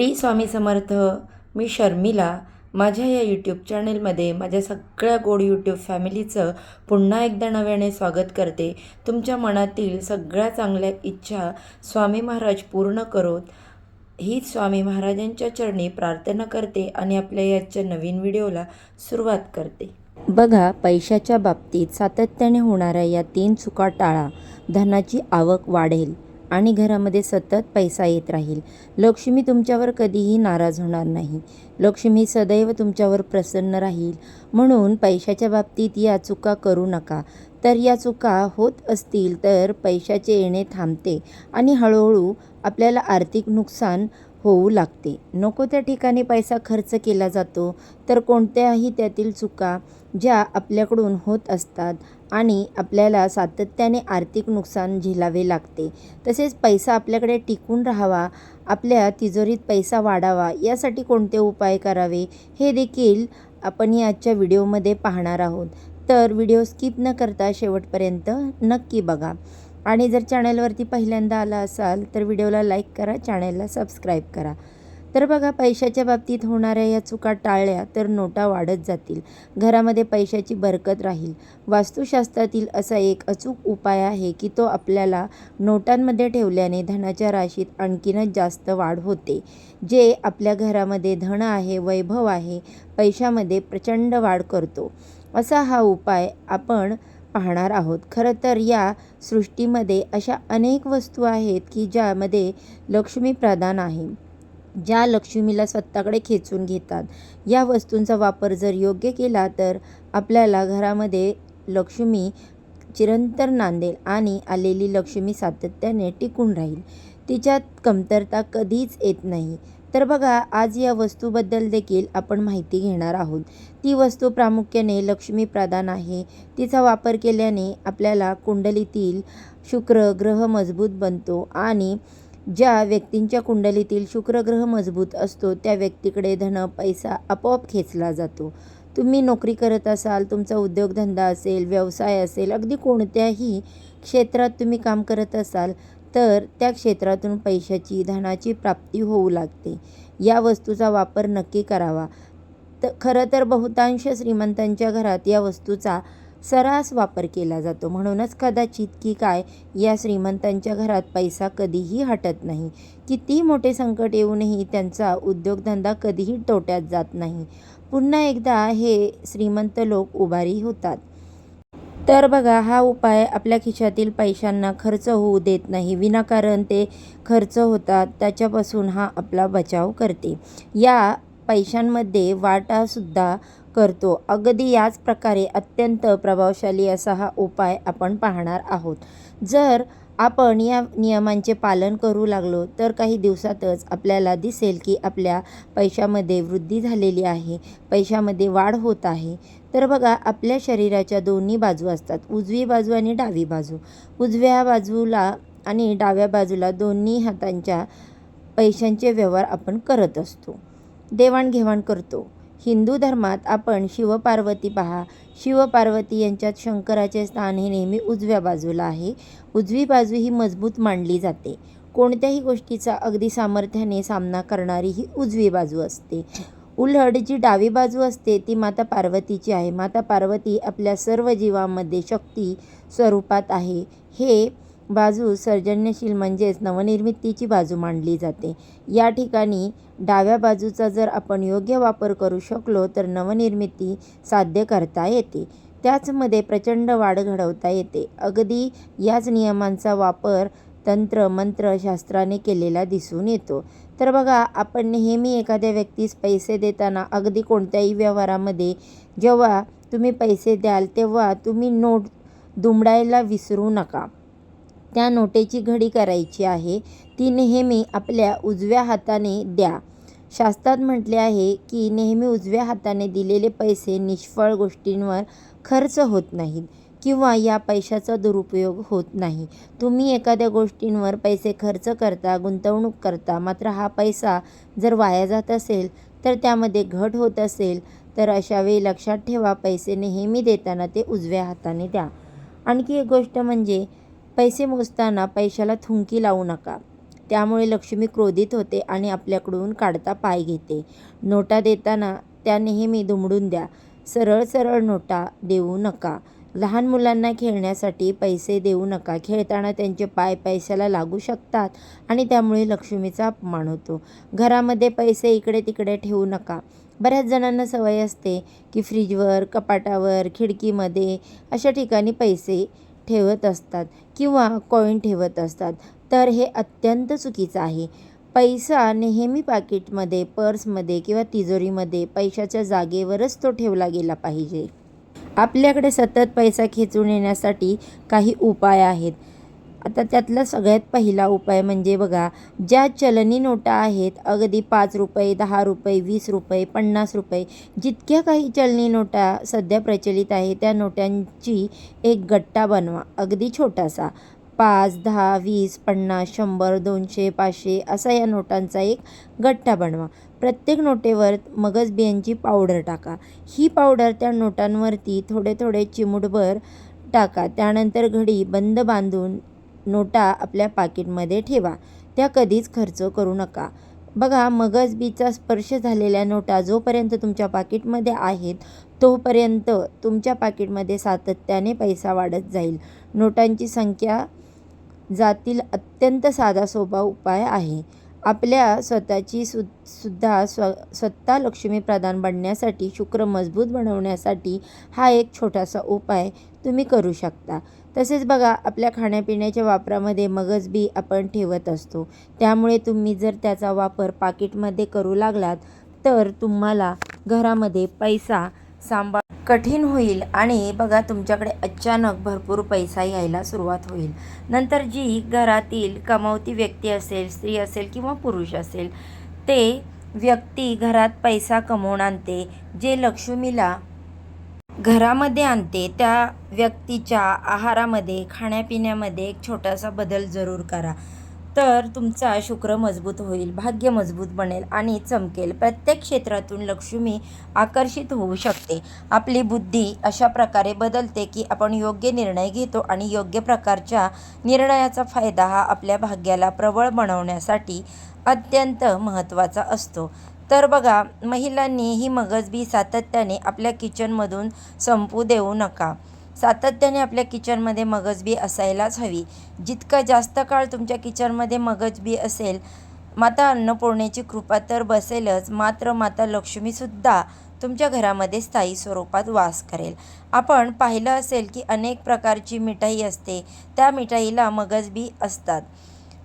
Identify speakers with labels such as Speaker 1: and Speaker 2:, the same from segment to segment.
Speaker 1: T Swami Samarth मी शर्मिला. माझ्या या YouTube चॅनेलमध्ये माझ्या सगळ्या गोड यूट्यूब फॅमिलीचं पुन्हा एकदा नव्याने स्वागत करते. तुमच्या मनातील सगळ्या चांगल्या इच्छा स्वामी महाराज पूर्ण करोत. हीच स्वामी महाराजांच्या चरणी प्रार्थना करते आणि आपल्या याच्या नवीन व्हिडिओला सुरुवात करते. बघा पैशाच्या बाबतीत सातत्याने होणाऱ्या या तीन चुका टाळा. धनाची आवक वाढेल. आणि घरामध्ये सतत पैसा येत राहील. लक्ष्मी तुमच्यावर कधीही नाराज होणार नाही. लक्ष्मी सदैव तुमच्यावर प्रसन्न राहील. म्हणून पैशाच्या बाबतीत या चुका करू नका. तर या चुका होत असतील तर पैशाचे येणे थांबते आणि हळूहळू आपल्याला आर्थिक नुकसान होऊ लागते. नको त्या ठिकाणी पैसा खर्च केला जातो तर कोणत्याही त्यातील चुका ज्या आपल्याकडून होत असतात आणि आपल्याला सातत्याने आर्थिक नुकसान झेलावे लागते. तसेच पैसा आपल्याकडे टिकून राहावा आपल्या तिजोरीत पैसा वाढावा यासाठी कोणते उपाय करावे हे देखील आपण आजच्या व्हिडिओमध्ये पाहणार आहोत. तर व्हिडिओ स्किप न करता शेवटपर्यंत नक्की बघा. आणि जर चॅनलवरती पहिल्यांदा आला असाल तर व्हिडिओला लाईक करा चॅनलला सबस्क्राईब करा. तर बघा पैशाच्या बाबतीत होणाऱ्या या चुका टाळल्या तर नोटा वाढत जातील. घरामध्ये पैशाची बरकत राहील. वास्तुशास्त्रातील असा एक अचूक उपाय आहे की तो आपल्याला नोटांमध्ये ठेवल्याने धनाच्या राशीत आणखीनच जास्त वाढ होते. जे आपल्या घरामध्ये धन आहे वैभव आहे पैशामध्ये प्रचंड वाढ करतो. असा हा उपाय आपण पाहणार आहोत. खरं तर या सृष्टीमध्ये अशा अनेक वस्तू आहेत की ज्यामध्ये लक्ष्मी प्रधान आहे. ज्या लक्ष्मीला स्वतःकडे खेचून घेतात. या वस्तूंचा वापर जर योग्य केला तर आपल्याला घरामध्ये लक्ष्मी चिरंतर नांदेल आणि आलेली लक्ष्मी सातत्याने टिकून राहील. तिच्यात कमतरता कधीच येत नाही. तर बघा आज या वस्तूबद्दल देखील आपण माहिती घेणार आहोत. ती वस्तू प्रामुख्याने लक्ष्मी प्रदान आहे. तिचा वापर केल्याने आपल्याला कुंडलीतील शुक्र ग्रह मजबूत बनतो आणि ज्या व्यक्तींच्या कुंडलीतील शुक्र ग्रह मजबूत असतो त्या व्यक्तीकडे धन पैसा आपोआप खेचला जातो. तुम्ही नोकरी करत असाल तुमचा उद्योगधंदा असेल व्यवसाय असेल अगदी कोणत्याही क्षेत्रात तुम्ही काम करत असाल तर त्या क्षेत्रातून पैशाची धनाची प्राप्ती होऊ लागते. या वस्तूचा वापर नक्की करावा. तर खरं तर बहुतांश श्रीमंतांच्या घरात या वस्तूचा सर्रास वापर केला जातो. म्हणूनच कदाचित की काय या श्रीमंतांच्या घरात पैसा कधीही हटत नाही. कितीही मोठे संकट येऊनही त्यांचा उद्योगधंदा कधीही तोट्यात जात नाही. पुन्हा एकदा हे श्रीमंत लोक उभारी होतात. तर बघा हा उपाय आपल्या खिशातील पैशांना खर्च होऊ देत नाही. विनाकारण ते खर्च होतात. त्याच्यापासून हा आपला बचाव करते. या पैशांमध्ये वाटासुद्धा करतो. अगदी याच प्रकारे अत्यंत प्रभावशाली असा हा उपाय आपण पाहणार आहोत. जर आपण या नियमांचे पालन करू लागलो तर काही दिवसातच आपल्याला दिसेल की आपल्या पैशामध्ये वृद्धी झालेली आहे. पैशामध्ये वाढ होत आहे. तर बघा आपल्या शरीराच्या दोन्ही बाजू असतात. उजवी बाजू आणि डावी बाजू. उजव्या बाजूला आणि डाव्या बाजूला दोन्ही हातांच्या पैशांचे व्यवहार आपण करत असतो. देवाणघेवाण करतो. हिंदू धर्मात आपण शिवपार्वती पहा. शिवपार्वती यांच्यात शंकराचे स्थान हे नेहमी उजव्या बाजूला आहे. उजवी बाजू ही मजबूत मांडली जाते. कोणत्याही गोष्टीचा अगदी सामर्थ्याने सामना करणारी ही उजवी बाजू असते. उलहड जी डावी बाजू असते ती माता पार्वतीची आहे. माता पार्वती आपल्या सर्व जीवांमध्ये शक्ती स्वरूपात आहे. हे बाजू सर्जनशील म्हणजेच नवनिर्मितीची बाजू मांडली जाते. या ठिकाणी डाव्या बाजूचा जर आपण योग्य वापर करू शकलो तर नवनिर्मिती साध्य करता येते. त्याचमध्ये प्रचंड वाढ घडवता येते. अगदी याच नियमांचा वापर तंत्र मंत्र शास्त्राने केलेला दिसून येतो. तर बघा आपण नेहमी एखाद्या व्यक्तीस पैसे देताना अगदी कोणत्याही व्यवहारामध्ये जेव्हा तुम्ही पैसे द्याल तेव्हा तुम्ही नोट दुमडायला विसरू नका. त्या नोटेची घडी करायची आहे. ती नेहमी आपल्या उजव्या हाताने द्या. शास्त्रात म्हटले आहे की नेहमी उजव्या हाताने दिलेले पैसे निष्फळ गोष्टींवर खर्च होत नाहीत. किंवा या पैशाचा दुरुपयोग होत नाही. तुम्ही एखाद्या गोष्टींवर पैसे खर्च करता गुंतवणूक करता मात्र हा पैसा जर वाया जात असेल तर त्यामध्ये घट होत असेल तर अशा वेळी लक्षात ठेवा पैसे नेहमी देताना ते उजव्या हाताने द्या. आणखी एक गोष्ट म्हणजे पैसे मोजताना पैशाला थुंकी लावू नका. त्यामुळे लक्ष्मी क्रोधित होते आणि आपल्याकडून काढता पाय घेते. नोटा देताना त्या नेहमी दुमडून द्या. सरळ सरळ नोटा देऊ नका. लहान मुलांना खेळण्यासाठी पैसे देऊ नका. खेळताना त्यांचे पाय पैशाला लागू शकतात आणि त्यामुळे लक्ष्मीचा अपमान होतो. घरामध्ये पैसे इकडे तिकडे ठेवू नका. बऱ्याच जणांना सवय असते की फ्रीजवर कपाटावर खिडकीमध्ये अशा ठिकाणी पैसे ठेवत असतात किंवा कॉईन ठेवत असतात. तर हे अत्यंत चुकीचं आहे. पैसा नेहमी पाकिटमध्ये पर्समध्ये किंवा तिजोरीमध्ये पैशाच्या जागेवरच तो ठेवला गेला पाहिजे. आपल्याकडे सतत पैसा खेचून येण्यासाठी काही उपाय आहेत. आता त्यातला सगळ्यात पहिला उपाय म्हणजे बघा ज्या चलनी नोटा आहेत अगदी पाच रुपये दहा रुपये वीस रुपये पन्नास रुपये जितक्या काही चलनी नोटा सध्या प्रचलित आहे त्या नोटांची एक गट्टा बनवा अगदी छोटासा. पाच दहा वीस पन्नास शंभर दोनशे पाचशे असा या नोटांचा एक गट्टा बनवा. प्रत्येक नोटेवर मगज बियांची पावडर टाका. ही पावडर त्या नोटांवरती थोडे थोडे चिमूटभर टाका. त्यानंतर घडी बंद बांधून नोटा आपल्या पाकिटमध्ये ठेवा. त्या कधीच खर्च करू नका. बघा मगज बीचा स्पर्श झालेल्या नोटा जोपर्यंत तुमच्या पाकिटमध्ये आहेत तोपर्यंत तुमच्या पाकिटमध्ये सातत्याने पैसा वाढत जाईल. नोटांची संख्या जातील अत्यंत साधा सोपा उपाय आहे. आपल्या स्वतःची सु सुद्धा स्व स्वतः लक्ष्मीप्रधान बनण्यासाठी शुक्र मजबूत बनवण्यासाठी हा एक छोटासा उपाय तुम्ही करू शकता. तसेच बघा आपल्या खाण्यापिण्याच्या वापरामध्ये मगज बी आपण ठेवत असतो. त्यामुळे तुम्ही जर त्याचा वापर पाकिटमध्ये करू लागलात तर तुम्हाला घरामध्ये पैसा सांभाळ कठीण होईल आणि बघा तुमच्याकडे अचानक भरपूर पैसा यायला सुरुवात होईल. नंतर जी घरातील कमावती व्यक्ती असेल स्त्री असेल किंवा पुरुष असेल ते व्यक्ती घरात पैसा कमवून आणते. जे लक्ष्मीला घरामध्ये आणते त्या व्यक्तीच्या आहारामध्ये खाण्यापिण्यामध्ये एक छोटासा बदल जरूर करा. तर तुमचा शुक्र मजबूत होईल भाग्य मजबूत बनेल आणि चमकेल. प्रत्येक क्षेत्रातून लक्ष्मी आकर्षित होऊ शकते. आपली बुद्धी अशा प्रकारे बदलते की आपण योग्य निर्णय घेतो आणि योग्य प्रकारच्या निर्णयाचा फायदा हा आपल्या भाग्याला प्रबळ बनवण्यासाठी अत्यंत महत्त्वाचा असतो. तर बघा महिलांनी ही मगजबी सातत्याने आपल्या किचनमधून संपू देऊ नका. सातत्याने आपल्या किचनमध्ये मगजबी असायलाच हवी. जितका जास्त काळ तुमच्या किचनमध्ये मगजबी असेल माता अन्नपूर्णेची कृपा तर बसेलच मात्र माता लक्ष्मीसुद्धा तुमच्या घरामध्ये स्थायी स्वरूपात वास करेल. आपण पाहिलं असेल की अनेक प्रकारची मिठाई असते. त्या मिठाईला मगजबी असतात.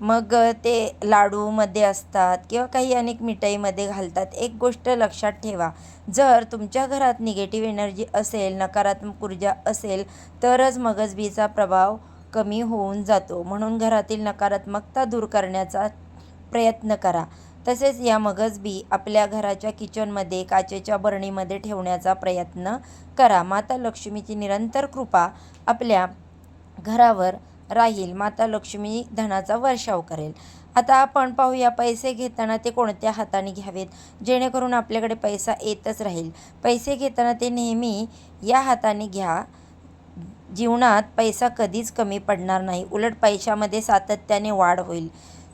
Speaker 1: मग ते लाडूमध्ये असतात किंवा काही अनेक मिठाईमध्ये घालतात. एक गोष्ट लक्षात ठेवा. जर तुमच्या घरात निगेटिव्ह एनर्जी असेल नकारात्मक ऊर्जा असेल तरच मगजबीचा प्रभाव कमी होऊन जातो. म्हणून घरातील नकारात्मकता दूर करण्याचा प्रयत्न करा. तसेच या मगजबी आपल्या घराच्या किचनमध्ये काचेच्या बरणीमध्ये ठेवण्याचा प्रयत्न करा. माता लक्ष्मीची निरंतर कृपा आपल्या घरावर राहील. माता लक्ष्मी धनाचा वर्षाव करेल. आता आपण पाहूया पैसे घेताना ते कोणत्या हाताने घ्यावेत? जेणेकरून आपल्याकडे पैसा येतच राहील. पैसे घेताना ते नेहमी या हाताने घ्या. जीवनात पैसा कधीच कमी पडणार नाही. उलट पैशामध्ये सातत्याने वाढ होईल.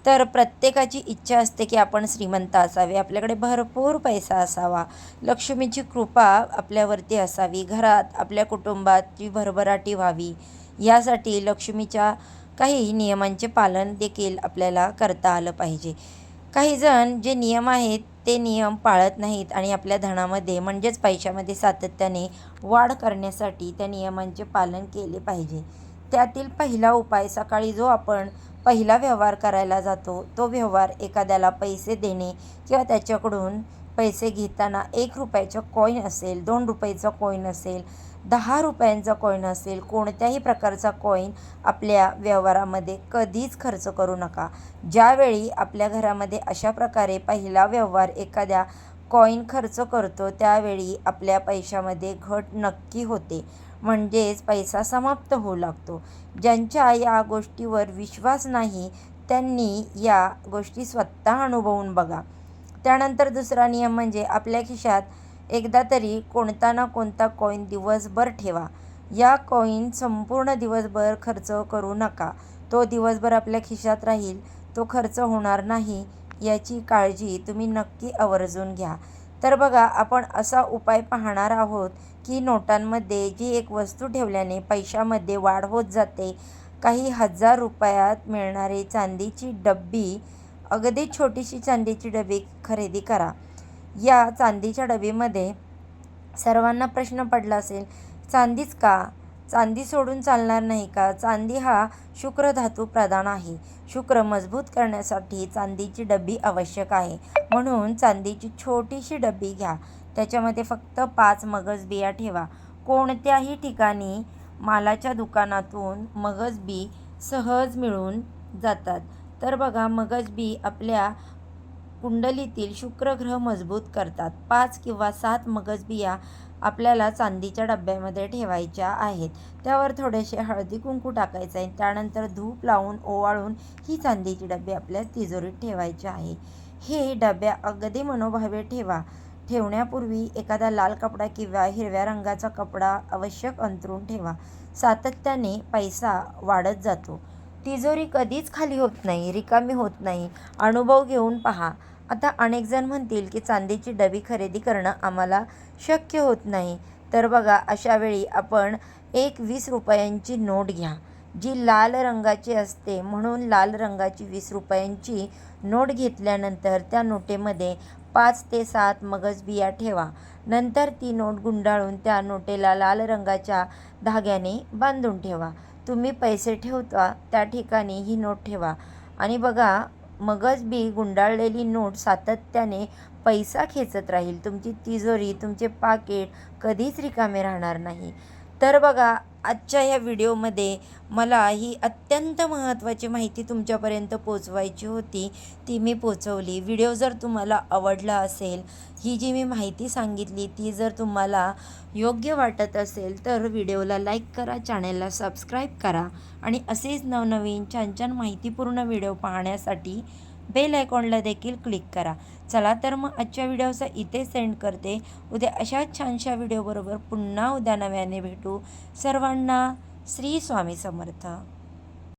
Speaker 1: तर प्रत्येकाची इच्छा असते की आपण श्रीमंत असावे. आपल्याकडे भरपूर पैसा असावा. लक्ष्मीची कृपा आपल्यावरती असावी. घरात आपल्या कुटुंबाची भरभराटी व्हावी. यासाठी लक्ष्मीच्या काही नियमांचे पालन देखील आपल्याला करता आलं पाहिजे. काही जण जे नियम आहेत ते नियम पाळत नाहीत आणि आपल्या धनामध्ये म्हणजेच पैशामध्ये सातत्याने वाढ करण्यासाठी त्या नियमांचे पालन केले पाहिजे. त्यातील पहिला उपाय सकाळी जो आपण पहिला व्यवहार करायला जातो तो व्यवहार एखाद्याला पैसे देणे किंवा त्याच्याकडून पैसे घेताना एक रुपयाचा कॉईन असेल दोन रुपयाचा कॉईन असेल दहा रुपयांचा कॉईन असेल कोणत्याही प्रकारचा कॉईन आपल्या व्यवहारामध्ये कधीच खर्च करू नका. ज्यावेळी आपल्या घरामध्ये अशा प्रकारे पहिला व्यवहार एखाद्या कॉईन खर्च करतो त्यावेळी आपल्या पैशामध्ये घट नक्की होते. म्हणजेच पैसा समाप्त होऊ लागतो. ज्यांच्या या गोष्टीवर विश्वास नाही त्यांनी या गोष्टी स्वतः अनुभवून बघा. त्यानंतर दुसरा नियम म्हणजे आपल्या खिशात एकदा तरी कोणता ना कोणता कॉईन दिवसभर ठेवा. या कॉईन संपूर्ण दिवसभर खर्च करू नका. तो दिवसभर आपल्या खिशात राहील तो खर्च होणार नाही याची काळजी तुम्ही नक्की आवर्जून घ्या. तर बघा आपण असा उपाय पाहणार आहोत की नोटांमध्ये जी एक वस्तू ठेवल्याने पैशामध्ये वाढ होत जाते. काही हजार रुपयात मिळणारी चांदीची डब्बी अगदी छोटीशी चांदीची डबी खरेदी करा. या चांदीच्या डबीमध्ये सर्वांना प्रश्न पडला असेल चांदीच का? चांदी सोडून चालणार नाही का? चांदी हा शुक्र धातू प्रधान आहे. शुक्र मजबूत करण्यासाठी चांदीची डबी आवश्यक आहे. म्हणून चांदीची छोटीशी डबी घ्या. त्याच्यामध्ये फक्त पाच मगज बिया ठेवा. कोणत्याही ठिकाणी मालाच्या दुकानातून मगज बी सहज मिळून जातात. तर बघा मगज बी आपल्या कुंडलीतील शुक्रग्रह मजबूत करतात. पाच किंवा सात मगज बिया आपल्याला चांदीच्या डब्यामध्ये ठेवायच्या आहेत. त्यावर थोडेसे हळदी कुंकू टाकायचं आहे त्यानंतर धूप लावून ओवाळून ही चांदीची डबे आपल्या तिजोरीत ठेवायची आहे. हे डब्या अगदी मनोभावे ठेवा. ठेवण्यापूर्वी एखादा लाल कपडा किंवा हिरव्या रंगाचा कपडा आवश्यक अंतरून ठेवा. सातत्याने पैसा वाढत जातो. तिजोरी कधीच खाली होत नाही रिकामी होत नाही. अनुभव घेऊन पहा. आता अनेक जण म्हणतील की चांदीची डबी खरेदी करणं आम्हाला शक्य होत नाही. तर बघा अशा वेळी आपण एक वीस रुपयांची नोट घ्या. जी लाल रंगाची असते म्हणून लाल रंगाची वीस रुपयांची नोट घेतल्यानंतर त्या नोटेमध्ये पाच ते सात मगज बिया ठेवा. नंतर ती नोट गुंडाळून त्या नोटेला लाल रंगाच्या धाग्याने बांधून ठेवा. तुम्ही पैसे ठेवता त्या ठिकाणी ही नोट ठेवा. आणि बघा मगच बी गुंडाळलेली नोट सातत्याने पैसा खेचत राहील. तुमची तिजोरी तुमचे पाकिट कधीच रिकामे राहणार नाही. तर बघा आजच्या या व्हिडिओमध्ये मला ही अत्यंत महत्त्वाची माहिती तुमच्यापर्यंत पोचवायची होती ती मी पोचवली. व्हिडिओ जर तुम्हाला आवडला असेल ही जी मी माहिती सांगितली ती जर तुम्हाला योग्य वाटत असेल तर व्हिडिओला लाईक करा चॅनेलला सबस्क्राईब करा आणि असेच नवनवीन छान छान माहितीपूर्ण व्हिडिओ पाहण्यासाठी बेल आयकॉनला देखील क्लिक करा. चला तर मग आजच्या व्हिडिओचा इथे सेंड करते. उद्या अशाच छानशा व्हिडिओबरोबर पुन्हा उद्या नव्याने भेटू. सर्वांना श्री स्वामी समर्थ.